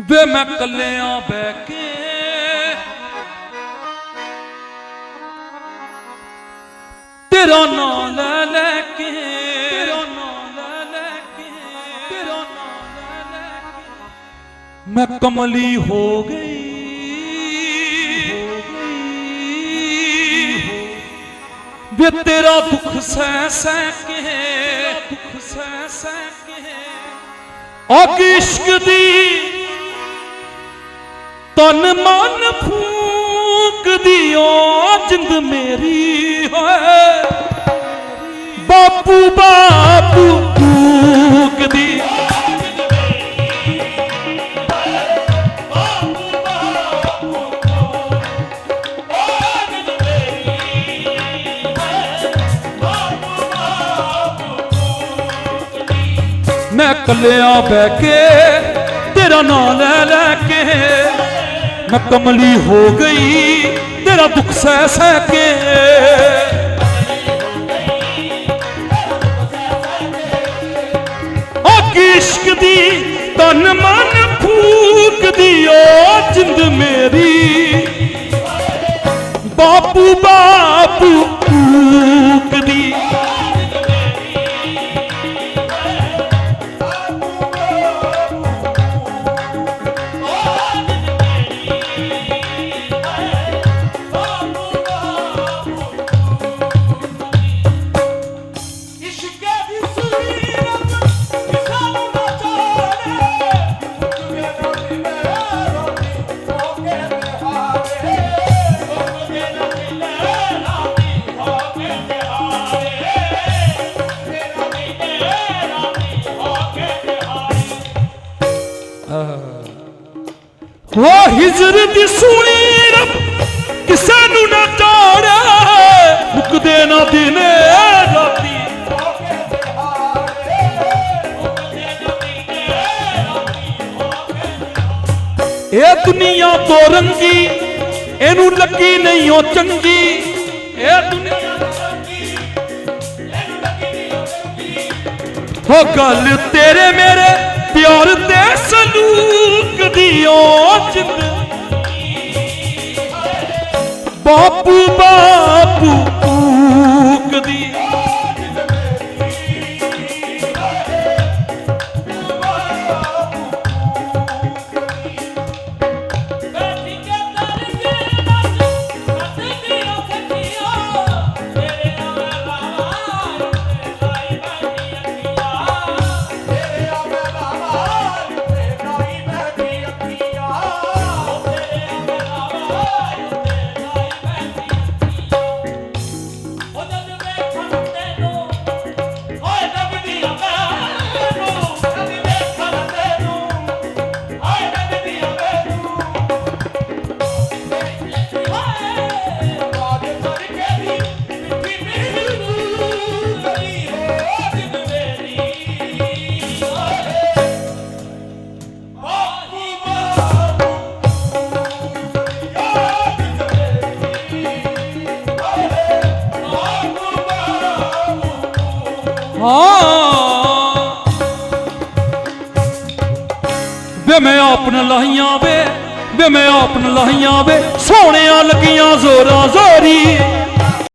ਵੇ ਮੈਂ ਕੱਲਿਆਂ ਬਹਿ ਕੇ। ਤੇਰਾ ਨਾਂ ਲੈ ਲੈ ਕੇ। ਤੇਰਾ ਨਾਂ ਲੈ ਲੈ ਕੇ। ਤੇਰਾ ਨਾਂ ਲੈ ਲੈ ਕੇ। ਮੈਂ ਕਮਲੀ ਹੋ ਗਈ। ਵੇ ਤੇਰਾ ਦੁੱਖ ਸਹਿ ਸਹਿ ਕੇ। ਦੁੱਖ ਸਹਿ ਸਹਿ ਕੇ। ਅੱਗ ਇਸ਼ਕ ਦੀ ਤਨ ਮਨ ਫੂਕਦੀ ਓ ਜਿੰਦ ਮੇਰੀ ਹੋਏ। ਬਾਪੂ ਬਾਪੂ ਫੂਕਦੀ ਮੈਂ ਕੱਲਿਆ ਬਹਿ ਕੇ ਤੇਰਾ ਨਾਂ ਲੈ ਲੈ ਮੈਂ ਕਮਲੀ ਹੋ ਗਈ, ਤੇਰਾ ਦੁੱਖ ਸਹਿ ਸਹਿ ਕੇ। ਉਹ ਇਸ਼ਕ ਦੀ, ਤਨ ਮਨ ਫੂਕਦੀ ਓ, ਜਿੰਦ ਮੇਰੀ। ਬਾਪੂ ਉਹ ਹਿਜਰ ਦੀ ਸੋਹਣੀ ਰੱਬ, ਕਿਸੇ ਨੂੰ ਨਾ ਚਾੜਿਆ ਮੁੱਕਦੇ ਨਾ ਦਿਨੇ ਰਾਤੀ। ਇਹ ਦੁਨੀਆ ਤੋਂ ਰੰਗੀ, ਇਹਨੂੰ ਲੱਗੀ ਨਹੀਂ ਉਹ ਚੰਗੀ। ਇਹ ਦੁਨੀਆ ਹੋ ਗੱਲ ਤੇਰੇ ਮੇਰੇ, ਪਿਆਰ ਤੇ ਸਲੂਕ ਦੀ ਜਿੰਦ ਬਾਪੂ ਬਾਪੂ ਹਾਂ। ਵੇ ਮੈਂ ਆਪਣ ਲਾਹੀਆਂ ਵੇ ਵੇ ਮੈਂ ਆਪਣ ਲਾਹੀਆਂ ਵੇ, ਸੋਹਣਿਆਂ ਲੱਗੀਆਂ ਜ਼ੋਰਾ ਜ਼ੋਰੀ